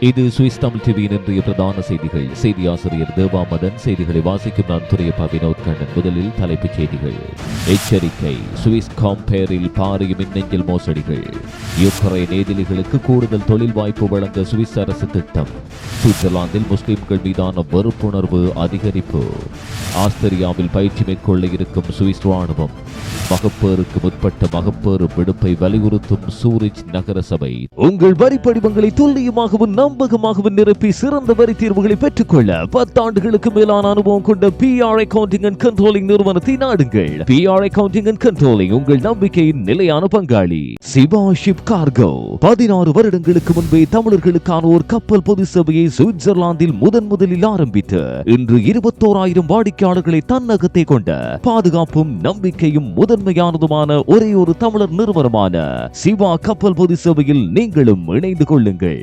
இது சுவிஸ் தமிழ் டிவியின் இன்றைய பிரதான செய்திகள். செய்தி ஆசிரியர் தேவா மதன் செய்திகளை வாசிக்கும் நான் துறையப்பா வினோத் கண்ணன். முதலில் தலைப்புச் செய்திகள். எச்சரிக்கை. சுவிஸ் காம்பேரில் பாரிய மின்னஞ்சல் மோசடிகள். யுக்ரைன் எதிரிகளுக்கு கூடுதல் தொழில் வாய்ப்பு வழங்க சுவிஸ் அரசு திட்டம். சுவிட்சர்லாந்தில் முஸ்லிம்கள் மீதான வெறுப்புணர்வு அதிகரிப்பு. ஆஸ்திரியாவில் பயிற்சி மேற்கொள்ள இருக்கும் சுவிஸ் ராணுவம் மகப்பேறுக்கு முற்பட்ட மகப்பேறு விடுப்பை வலியுறுத்தும் சூரிச் நகர சபை உங்கள் வரி படிவங்களை துல்லியமாகவும் நம்பகமாகவும் நிரப்பி சிறந்த வரி தீர்வுகளை பெற்றுக்கொள்ள பத்தாண்டுகளுக்கு மேலான அனுபவம் கொண்ட பிஆர் அக்கவுண்டிங் அண்ட் கண்ட்ரோலிங் நிறுவனத்தை நாடுங்கள். பிஆர் அக்கவுண்டிங் அண்ட் கண்ட்ரோலிங் உங்கள் நம்பிக்கையின் நிலையான பங்காளி. சிவா ஷிப் கார்கோ பதினாறு வருடங்களுக்கு முன்பே தமிழர்களுக்கான ஒரு கப்பல் பொது சேவையை சுவிட்சர்லாந்தில் முதன் முதலில் ஆரம்பித்து இன்று இருபத்தோராயிரம் வாடிக்கையாளர்களை தன்னகத்தை கொண்ட பாதுகாப்பும் நம்பிக்கையும் முதன்மையானதுமான ஒரே ஒரு தமிழர் நிறுவனமான சிவா கப்பல் பொது சேவையில் நீங்களும் இணைந்து கொள்ளுங்கள்.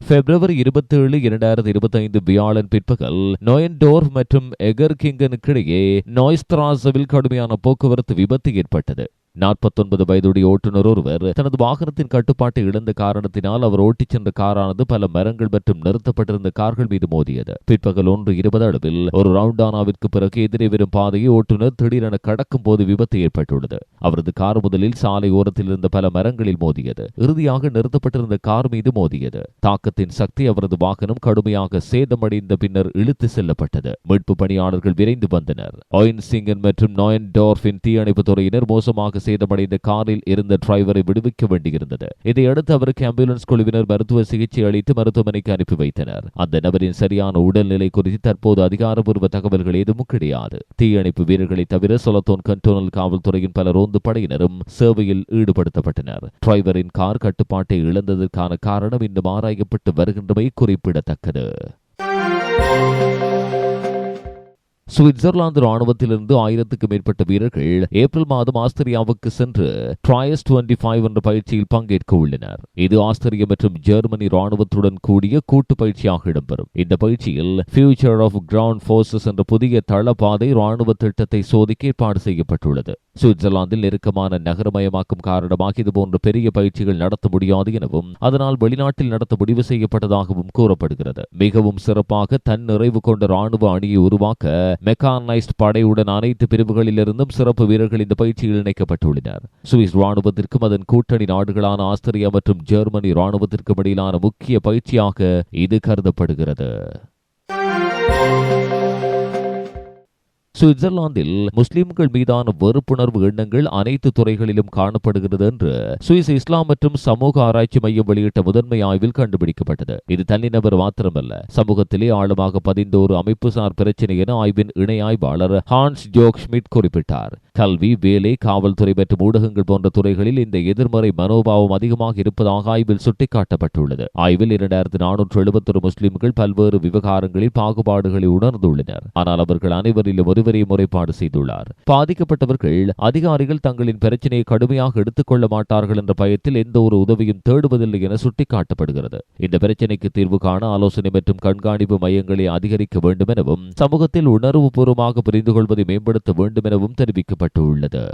பிப்ரவரி இருபத்தி ஏழு இரண்டாயிரத்தி இருபத்தி ஐந்து வியாழன் பிற்பகல் நோயன்டோர்ஃப் மற்றும் எகர்கிங்கனுக்கிடையே நோய்ஸ்திராசவில் கடுமையான போக்குவரத்து விபத்து ஏற்பட்டது. நாற்பத்தொன்பது வயதுடைய ஓட்டுநர் ஒருவர் தனது வாகனத்தின் கட்டுப்பாட்டை இழந்த காரணத்தினால் அவர் ஓட்டிச் சென்ற காரானது பல மரங்கள் மற்றும் நிறுத்தப்பட்டிருந்த கார்கள் மீது மோதியது. பிற்பகல் ஒன்று இருபது அளவில் ஒரு ரவுண்டானாவிற்கு பிறகு எதிரே வரும் பாதையை ஓட்டுநர் திடீரென கடக்கும் போது விபத்து ஏற்பட்டுள்ளது. அவரது கார் முதலில் சாலை ஓரத்தில் இருந்த பல மரங்களில் மோதியது. இறுதியாக நிறுத்தப்பட்டிருந்த கார் மீது மோதியது. தாக்கத்தின் சக்தி அவரது வாகனம் கடுமையாக சேதமடைந்த பின்னர் இழுத்து செல்லப்பட்டது. மீட்பு பணியாளர்கள் விரைந்து வந்தனர். ஒயின் சிங்கன் மற்றும் நோயன் டோர்ஃபின் தீயணைப்பு துறையினர் மோசமாக சேதமடைந்த காரில் இருந்த டிரைவரை விடுவிக்க வேண்டியிருந்தது. இதையடுத்து அவருக்கு ஆம்புலன்ஸ் குழுவினர் மருத்துவ சிகிச்சை அளித்து மருத்துவமனைக்கு அனுப்பி வைத்தனர். அந்த நபரின் சரியான உடல்நிலை குறித்து தற்போது அதிகாரப்பூர்வ தகவல்கள் எதுவும் கிடையாது. தீயணைப்பு வீரர்களை தவிர சொலத்தோன் கண்டோனல் காவல்துறையின் பல ரோந்து படையினரும் சேவையில் ஈடுபடுத்தப்பட்டனர். டிரைவரின் கார் கட்டுப்பாட்டை இழந்ததற்கான காரணம் இன்னும் ஆராயப்பட்டு வருகின்றமை குறிப்பிடத்தக்கது. சுவிட்சர்லாந்து ராணுவத்திலிருந்து ஆயிரத்துக்கு மேற்பட்ட வீரர்கள் ஏப்ரல் மாதம் ஆஸ்திரியாவுக்கு சென்று ட்ராயஸ் டுவெண்டி ஃபைவ் என்ற பயிற்சியில் பங்கேற்க உள்ளனர். இது ஆஸ்திரிய மற்றும் ஜெர்மனி ராணுவத்துடன் கூடிய கூட்டு பயிற்சியாக இடம்பெறும். இந்த பயிற்சியில் ஃபியூச்சர் ஆஃப் கிரவுண்ட் போர்சஸ் என்ற புதிய தளபாதை ராணுவ திட்டத்தை சோதிக்க ஏற்பாடு செய்யப்பட்டுள்ளது. சுவிட்சர்லாந்தில் நெருக்கமான நகரமயமாக்கும் காரணமாக இதுபோன்ற பெரிய பயிற்சிகள் நடத்த முடியாது எனவும் அதனால் வெளிநாட்டில் நடத்த முடிவு செய்யப்பட்டதாகவும் கூறப்படுகிறது. மிகவும் சிறப்பாக தன் நிறைவு கொண்ட ராணுவ அணியை உருவாக்க மெக்கானைஸ்ட் படையுடன் அனைத்து பிரிவுகளிலிருந்தும் சிறப்பு வீரர்கள் இந்த பயிற்சியில் இணைக்கப்பட்டுள்ளனர். சுவிஸ் ராணுவத்திற்கும் அதன் கூட்டணி நாடுகளான ஆஸ்திரியா மற்றும் ஜெர்மனி ராணுவத்திற்கும் இடையிலான முக்கிய பயிற்சியாக இது கருதப்படுகிறது. சுவிட்சர்லாந்தில் முஸ்லிம்கள் மீதான வெறுப்புணர்வு எண்ணங்கள் அனைத்து துறைகளிலும் காணப்படுகிறது என்று சுவிஸ் இஸ்லாம் மற்றும் சமூக ஆராய்ச்சி மையம் வெளியிட்ட முதன்மை ஆய்வில் கண்டுபிடிக்கப்பட்டது. இது தனிநபர் மாத்திரமல்ல சமூகத்திலே ஆழமாக பதிந்த ஒரு அமைப்புசார் பிரச்சினை என ஆய்வின் இணை ஆய்வாளர் ஹான்ஸ் ஜோக் ஷ்மிட் குறிப்பிட்டார். கல்வி வேலை காவல்துறை மற்றும் ஊடகங்கள் போன்ற துறைகளில் இந்த எதிர்மறை மனோபாவம் அதிகமாக இருப்பதாக ஆய்வில் சுட்டிக்காட்டப்பட்டுள்ளது. ஆய்வில் இரண்டாயிரத்து நானூற்று எழுபத்தொரு முஸ்லிம்கள் பல்வேறு விவகாரங்களில் பாகுபாடுகளை உணர்ந்துள்ளனர். ஆனால் அவர்கள் அனைவரிலும் ஒரு ஒருவரை முறைப்பாடு செய்துள்ளார். பாதிக்கப்பட்டவர்கள் அதிகாரிகள் தங்களின் பிரச்சனையை கடுமையாக எடுத்துக்கொள்ள மாட்டார்கள் என்ற பயத்தில் எந்த ஒரு உதவியும் தேடுவதில்லை என சுட்டிக்காட்டப்படுகிறது. இந்த பிரச்சனைக்கு தீர்வு காண ஆலோசனை மற்றும் கண்காணிப்பு மையங்களை அதிகரிக்க வேண்டும் எனவும் சமூகத்தில் உணர்வுபூர்வமாக புரிந்து கொள்வதை மேம்படுத்த வேண்டும் எனவும் தெரிவிக்கப்பட்டுள்ளது.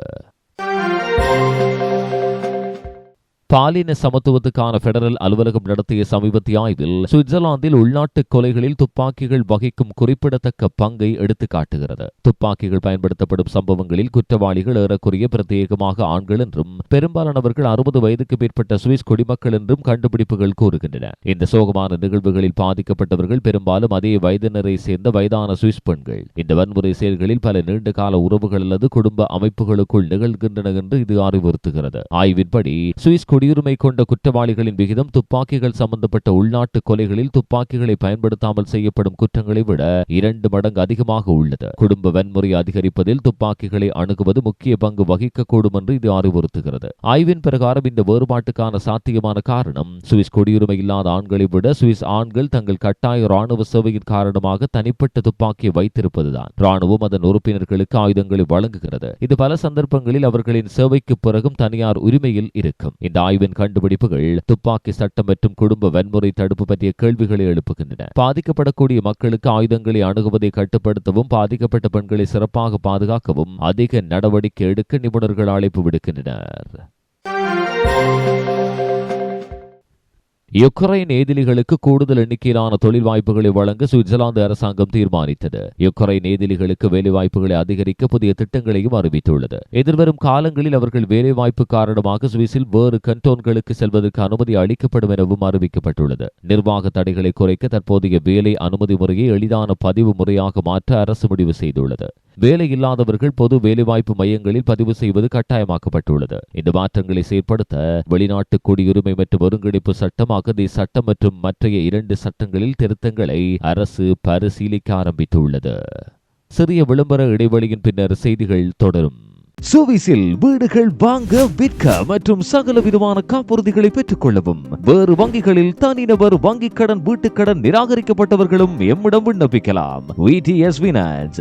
பாலின சமத்துவத்துக்கான பெடரல் அலுவலகம் நடத்திய சமீபத்திய ஆய்வில் சுவிட்சர்லாந்தில் உள்நாட்டு கொலைகளில் துப்பாக்கிகள் வகிக்கும் குறிப்பிடத்தக்க பங்கை எடுத்து காட்டுகிறது துப்பாக்கிகள் பயன்படுத்தப்படும் சம்பவங்களில் குற்றவாளிகள் ஏறக்குறைய பிரத்யேகமாக ஆண்கள் என்றும் பெரும்பாலானவர்கள் அறுபது வயதுக்கு மேற்பட்ட சுவிஸ் குடிமக்கள் என்றும் கண்டுபிடிப்புகள் கூறுகின்றன. இந்த சோகமான நிகழ்வுகளில் பாதிக்கப்பட்டவர்கள் பெரும்பாலும் அதே வயதினரை சேர்ந்த வயதான சுவிஸ் பெண்கள். இந்த வன்முறை செயல்களில் பல நீண்ட கால உறவுகள் அல்லது குடும்ப அமைப்புகளுக்குள் நிகழ்கின்றன என்று இது அறிவுறுத்துகிறது. ஆய்வின்படி சுவிஸ் குடியுரிமை கொண்ட குற்றவாளிகளின் விகிதம் துப்பாக்கிகள் சம்பந்தப்பட்ட உள்நாட்டு கொலைகளில் துப்பாக்கிகளை பயன்படுத்தாமல் செய்யப்படும் குற்றங்களை விட இரண்டு மடங்கு அதிகமாக உள்ளது. குடும்ப வன்முறை அதிகரிப்பதில் துப்பாக்கிகளை அணுகுவது முக்கிய பங்கு வகிக்கக்கூடும் என்று இது அறிவுறுத்துகிறது. ஆய்வின் பிரகாரம் இந்த வேறுபாட்டுக்கான சாத்தியமான காரணம் சுவிஸ் குடியுரிமை இல்லாத ஆண்களை விட சுவிஸ் ஆண்கள் தங்கள் கட்டாய ராணுவ சேவையின் காரணமாக தனிப்பட்ட துப்பாக்கியை வைத்திருப்பதுதான். ராணுவம் அதன் உறுப்பினர்களுக்கு ஆயுதங்களை வழங்குகிறது. இது பல சந்தர்ப்பங்களில் அவர்களின் சேவைக்கு பிறகும் தனியார் உரிமையில் இருக்கும். இந்த ஆய்வின் கண்டுபிடிப்புகள் துப்பாக்கி சட்டம் மற்றும் குடும்ப வன்முறை தடுப்பு பற்றிய கேள்விகளை எழுப்புகின்றன. பாதிக்கப்படக்கூடிய மக்களுக்கு ஆயுதங்களை அணுகுவதை கட்டுப்படுத்தவும் பாதிக்கப்பட்ட பெண்களை சிறப்பாக பாதுகாக்கவும் அதிக நடவடிக்கை எடுக்க நிபுணர்கள் அழைப்பு விடுக்கின்றனர். யுக்ரைன் எதிரிகளுக்கு கூடுதல் எண்ணிக்கையிலான தொழில் வாய்ப்புகளை வழங்க சுவிட்சர்லாந்து அரசாங்கம் தீர்மானித்தது. யுக்ரைன் எதிரிகளுக்கு வேலைவாய்ப்புகளை அதிகரிக்க புதிய திட்டங்களையும் அறிவித்துள்ளது. எதிர்வரும் காலங்களில் அவர்கள் வேலைவாய்ப்பு காரணமாக சுவிஸில் வேறு கண்டோன்களுக்கு செல்வதற்கு அனுமதி அளிக்கப்படும் எனவும் அறிவிக்கப்பட்டுள்ளது. நிர்வாக தடைகளை குறைக்க தற்போதைய வேலை அனுமதி முறையை எளிதான பதிவு முறையாக மாற்ற அரசு முடிவு செய்துள்ளது. வேலை இல்லாதவர்கள் பொது வேலைவாய்ப்பு மையங்களில் பதிவு செய்வது கட்டாயமாக்கப்பட்டுள்ளது. இந்த மாற்றங்களை செயற்படுத்த வெளிநாட்டு குடியுரிமை மற்றும் ஒருங்கிணைப்பு சட்டம் அகதி சட்டம் மற்றும் மற்றைய இரண்டு சட்டங்களில் திருத்தங்களை அரசு பரிசீலிக்க ஆரம்பித்துள்ளது. சிறிய விளம்பர இடைவெளியின் பின்னர் செய்திகள் தொடரும். சுவிசில் வீடுகள் வாங்க விற்க மற்றும் சகல விதமான காப்புறுதிகளை பெற்றுக் கொள்ளவும் வேறு வங்கிகளில் தனிநபர் வங்கிக் கடன் வீட்டுக் கடன் நிராகரிக்கப்பட்டவர்களும் எம்மிடம் விண்ணப்பிக்கலாம்.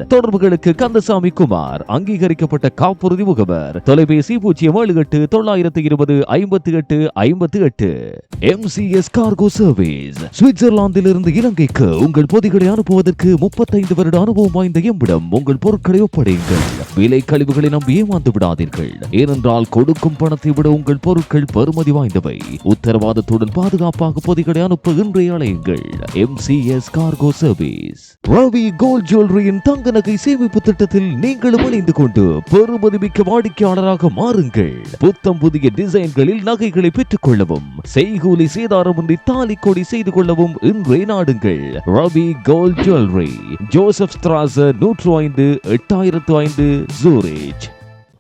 தொடர்புகளுக்கு கந்தசாமி குமார் அங்கீகரிக்கப்பட்ட காப்புறுதி முகவர். தொலைபேசி பூஜ்ஜியம் ஏழு எட்டு தொள்ளாயிரத்து இருபது ஐம்பத்தி எட்டு ஐம்பத்தி எட்டு எம்சிஎஸ் கார்கோ சர்வீஸ் சுவிட்சர்லாந்திலிருந்து இலங்கைக்கு உங்கள் பொதிகளை அனுப்புவதற்கு முப்பத்தைந்து வருட அனுபவம் வாய்ந்த எம்மிடம் உங்கள் பொருட்களை ஒப்படையுங்கள். விலை கழிவுகளை நம்பி ஏமாந்து விடாதீர்கள் ஏனென்றால் கொடுக்கும் பணத்தை விட உங்கள் பொருட்கள் பெறுமதி வாய்ந்தவை. உத்தரவாதத்துடன் பாதுகாப்பாக பொதிகளை அனுப்ப இன்றைய அலையுங்கள். MCS cargo service Ravi gold ஜுவல்லரியின் தங்க நகை சேமிப்பு திட்டத்தில் நீங்களும் இணைந்து கொண்டு பெறுமதி மிக்க வாடிக்கையாளராக மாறுங்கள். புத்தம் புதிய டிசைன்களில் நகைகளை பெற்றுக் கொள்ளவும் செய்கூலி சேதாரமின்றி தாலி கொடி செய்து கொள்ளவும் இன்றே நாடுங்கள். ரவி கோல்ட் ஜுவல்லரி ஜோசப் ஸ்திராச நூற்று ஐந்து எட்டாயிரத்து ஐந்து ஜூரிச்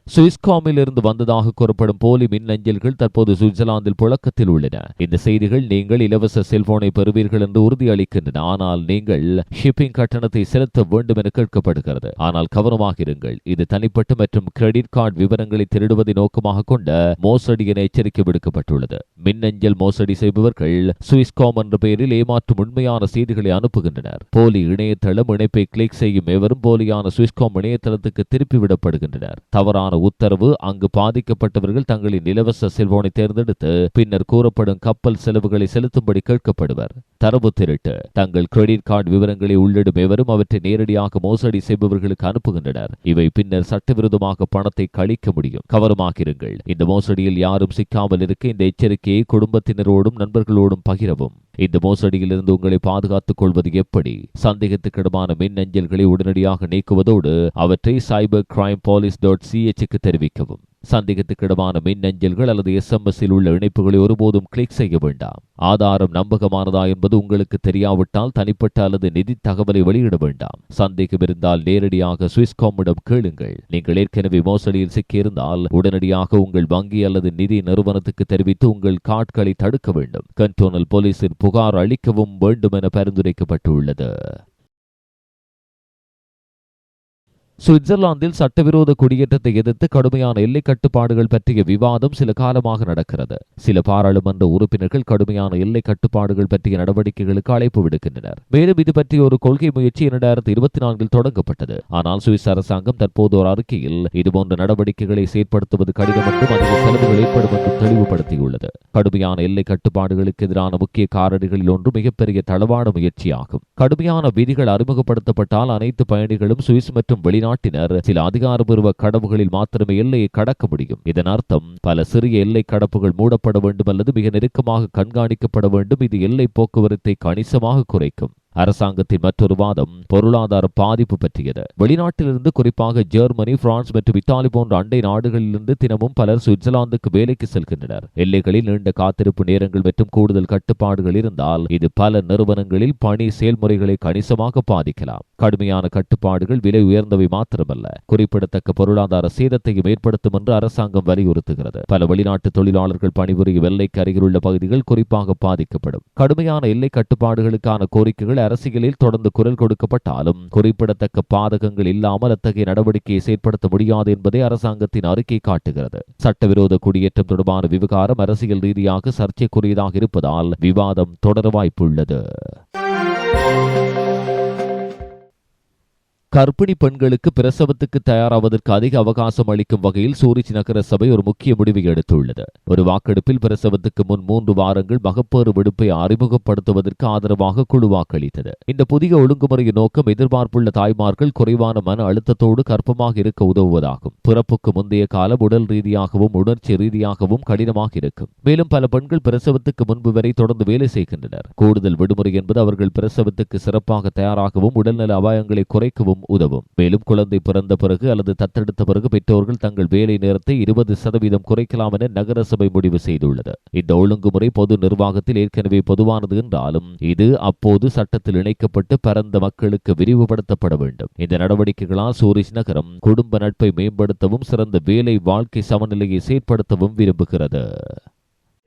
சுவிஸ்காமில் இருந்து வந்ததாக கூறப்படும் போலி மின்னஞ்சல்கள் தற்போது சுவிட்சர்லாந்தில் புழக்கத்தில் உள்ளன. இந்த செய்திகள் நீங்கள் இலவச செல்போனை பெறுவீர்கள் என்று உறுதியளிக்கின்றன. ஆனால் நீங்கள் ஷிப்பிங் கட்டணத்தை செலுத்த வேண்டும் என கேட்கப்படுகிறது. ஆனால் கவனமாக இருங்கள். இது தனிப்பட்ட மற்றும் கிரெடிட் கார்டு விவரங்களை திருடுவதை நோக்கமாக கொண்ட மோசடி என எச்சரிக்கை விடுக்கப்பட்டுள்ளது. மின்னஞ்சல் மோசடி செய்பவர்கள் சுவிஸ்காம் என்ற பெயரில் ஏமாற்றும் உண்மையான செய்திகளை அனுப்புகின்றனர். போலி இணையதளம் இணைப்பை கிளிக் செய்யும் எவரும் போலியான சுவிஸ்காம் இணையதளத்துக்கு திருப்பிவிடப்படுகின்றனர் தவறான உத்தரவு அங்கு பாதிக்கப்பட்டவர்கள் தங்களின் இலவச செல்போனை தேர்ந்தெடுத்து பின்னர் கூறப்படும் கப்பல் செலவுகளை செலுத்தும்படி கேட்கப்படுவர். தரவு திருட்டு. தங்கள் கிரெடிட் கார்டு விவரங்களை உள்ளிடும் எவரும் அவற்றை நேரடியாக மோசடி செய்பவர்களுக்கு அனுப்புகின்றனர். இவை பின்னர் சட்டவிரோதமாக பணத்தை கழிக்க முடியும். கவனமாக இருங்கள். இந்த மோசடியில் யாரும் சிக்காமல் இருக்க இந்த எச்சரிக்கையை குடும்பத்தினரோடும் நண்பர்களோடும் பகிரவும். இந்த மோசடியிலிருந்து உங்களை பாதுகாத்துக் கொள்வது எப்படி? சந்தேகத்துக்கிடமான மின்னஞ்சல்களை உடனடியாக நீக்குவதோடு அவற்றை சைபர் கிரைம் போலீஸ் டாட் சிஎச்சுக்கு தெரிவிக்கவும். சந்தேகத்துக்கிடமான மின்னஞ்சல்கள் அல்லது எஸ்எம்எஸ்ஸில் உள்ள இணைப்புகளை ஒருபோதும் கிளிக் செய்ய வேண்டாம். ஆதாரம் நம்பகமானதா என்பது உங்களுக்கு தெரியாவிட்டால் தனிப்பட்ட அல்லது நிதி தகவலை வெளியிட வேண்டாம். சந்தேகம் இருந்தால் நேரடியாக சுவிஸ்காமிடம் கேளுங்கள். நீங்கள் ஏற்கனவே மோசடியில் சிக்கியிருந்தால் உடனடியாக உங்கள் வங்கி அல்லது நிதி நிறுவனத்துக்கு தெரிவித்து உங்கள் கார்ட்களை தடுக்க வேண்டும். கண்டோனல் போலீசில் புகார் அளிக்கவும் வேண்டும் என பரிந்துரைக்கப்பட்டுள்ளது. சுவிட்சர்லாந்தில் சட்டவிரோத குடியேற்றத்தை எதிர்த்து கடுமையான எல்லை கட்டுப்பாடுகள் பற்றிய விவாதம் சில காலமாக நடக்கிறது. சில பாராளுமன்ற உறுப்பினர்கள் கடுமையான எல்லை கட்டுப்பாடுகள் பற்றிய நடவடிக்கைகளுக்கு அழைப்பு விடுக்கின்றனர். மேலும் இது பற்றிய ஒரு கொள்கை முயற்சி இரண்டாயிரத்தி இருபத்தி நான்கில் தொடங்கப்பட்டது. ஆனால் சுவிஸ் அரசாங்கம் தற்போது ஒரு அறிக்கையில் இதுபோன்ற நடவடிக்கைகளை செயற்படுத்துவது கடினம் என்றும் அதிக செலவுகள் ஏற்படும் என்றும் தெளிவுபடுத்தியுள்ளது. கடுமையான எல்லை கட்டுப்பாடுகளுக்கு எதிரான முக்கிய காரணிகளில் ஒன்று மிகப்பெரிய தளவாட முயற்சியாகும். கடுமையான விதிகள் அறிமுகப்படுத்தப்பட்டால் அனைத்து பயணிகளும் சுவிஸ் மற்றும் வெளிநாட்டு நாட்டினர். சில அதிகாரபூர்வ கடவுகளில் மாத்திரமே எல்லையை கடக்க முடியும். இதன் அர்த்தம் பல சிறிய எல்லை கடப்புகள் மூடப்பட வேண்டும் அல்லது மிக நெருக்கமாக கண்காணிக்கப்பட வேண்டும். இது எல்லை போக்குவரத்தை கணிசமாக குறைக்கும். அரசாங்கத்தின் மற்றொரு வாதம் பொருளாதார பாதிப்பு பற்றியது. வெளிநாட்டிலிருந்து குறிப்பாக ஜெர்மனி பிரான்ஸ் மற்றும் இத்தாலி போன்ற அண்டை நாடுகளிலிருந்து தினமும் பலர் சுவிட்சர்லாந்துக்கு வேலைக்கு செல்கின்றனர். எல்லைகளில் நீண்ட காத்திருப்பு நேரங்கள் மற்றும் கூடுதல் கட்டுப்பாடுகள் இருந்தால் இது பல நிறுவனங்களில் பணி செயல்முறைகளை கணிசமாக பாதிக்கலாம். கடுமையான கட்டுப்பாடுகள் விலை உயர்ந்தவை மாத்திரமல்ல. குறிப்பிடத்தக்க பொருளாதார சேதத்தையும் ஏற்படுத்தும் என்று அரசாங்கம் வலியுறுத்துகிறது. பல வெளிநாட்டு தொழிலாளர்கள் பணிபுரியும் எல்லைக்கு அருகிலுள்ள பகுதிகள் குறிப்பாக பாதிக்கப்படும். கடுமையான எல்லை கட்டுப்பாடுகளுக்கான கோரிக்கைகள் அரசியலில் தொடர்ந்து குரல் கொடுக்கப்பட்டாலும் குறிப்பிடத்தக்க பாதகங்கள் இல்லாமல் அத்தகைய நடவடிக்கையை செயற்படுத்த முடியாது என்பதை அரசாங்கத்தின் அறிக்கை காட்டுகிறது. சட்டவிரோத குடியேற்றம் தொடர்பான விவகாரம் அரசியல் ரீதியாக சர்ச்சைக்குரியதாக இருப்பதால் விவாதம் தொடர வாய்ப்புள்ளது. கர்ப்பிணி பெண்களுக்கு பிரசவத்துக்கு தயாராவதற்கு அதிக அவகாசம் அளிக்கும் வகையில் சூரிச் நகர சபை ஒரு முக்கிய முடிவை எடுத்துள்ளது. ஒரு வாக்கெடுப்பில் பிரசவத்துக்கு முன் மூன்று வாரங்கள் மகப்பேறு விடுப்பை அறிமுகப்படுத்துவதற்கு ஆதரவாக குழு வாக்களித்தது. இந்த புதிய ஒழுங்குமுறையின் நோக்கம் எதிர்பார்ப்புள்ள தாய்மார்கள் குறைவான மன அழுத்தத்தோடு கர்ப்பமாக இருக்க உதவுவதாகும். பிறப்புக்கு முந்தைய காலம் உடல் ரீதியாகவும் உணர்ச்சி ரீதியாகவும் கடினமாக இருக்கும். மேலும் பல பெண்கள் பிரசவத்துக்கு முன்பு வரை தொடர்ந்து வேலை செய்கின்றனர். கூடுதல் விடுமுறை என்பது அவர்கள் பிரசவத்துக்கு சிறப்பாக தயாராகவும் உடல்நல அபாயங்களை குறைக்கவும் உதவும். மேலும் குழந்தை பிறந்த பிறகு அல்லது தத்தெடுத்த பிறகு பெற்றோர்கள் தங்கள் வேலை நேரத்தை இருபது சதவீதம் குறைக்கலாம் என நகரசபை முடிவு செய்துள்ளது. இந்த ஒழுங்குமுறை பொது நிர்வாகத்தில் ஏற்கனவே பொதுவானது என்றாலும் இது அப்போது சட்டத்தில் இணைக்கப்பட்டு பரந்த மக்களுக்கு விரிவுபடுத்தப்பட வேண்டும். இந்த நடவடிக்கைகளால் சூரிஸ் நகரம் குடும்ப நட்பை மேம்படுத்தவும் சிறந்த வேலை வாழ்க்கை சமநிலையை செயற்படுத்தவும் விரும்புகிறது.